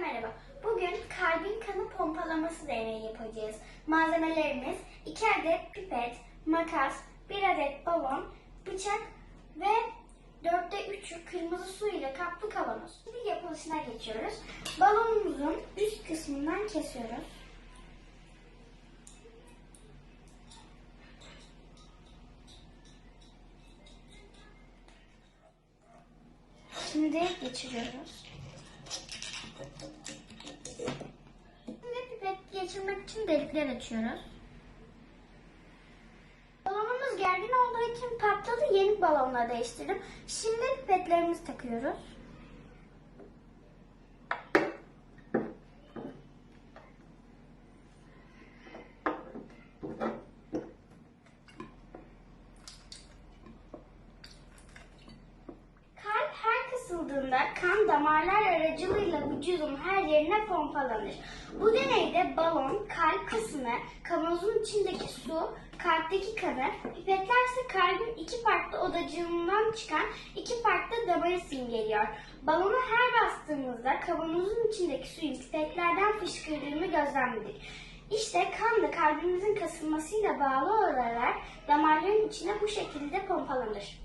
Merhaba. Bugün kalbin kanı pompalaması deneyi yapacağız. Malzemelerimiz 2 adet pipet, makas, 1 adet balon, bıçak ve 4'te 3'ü kırmızı su ile kaplı kavanoz. Şimdi yapılışına geçiyoruz. Balonumuzun üst kısmından kesiyoruz. Şimdi geçiriyoruz. Şimdi pipet geçirmek için delikler açıyoruz. Balonumuz gergin olduğu için patladı. Yeni balonla değiştirdim. Şimdi pipetlerimizi takıyoruz. Kalp her kısıldığında kan damarlar aracılığıyla vücudun her yerine pompalanır. Bu deneyde balon kalp kısmı, kavanozun içindeki su, kalpteki kanı, pipetler ise kalbin iki farklı odacığından çıkan iki farklı damarı simgeliyor. Balona her bastığımızda kavanozun içindeki suyun pipetlerden fışkırdığını gözlemledik. İşte kan da kalbimizin kasılmasıyla bağlı olarak damarların içine bu şekilde pompalanır.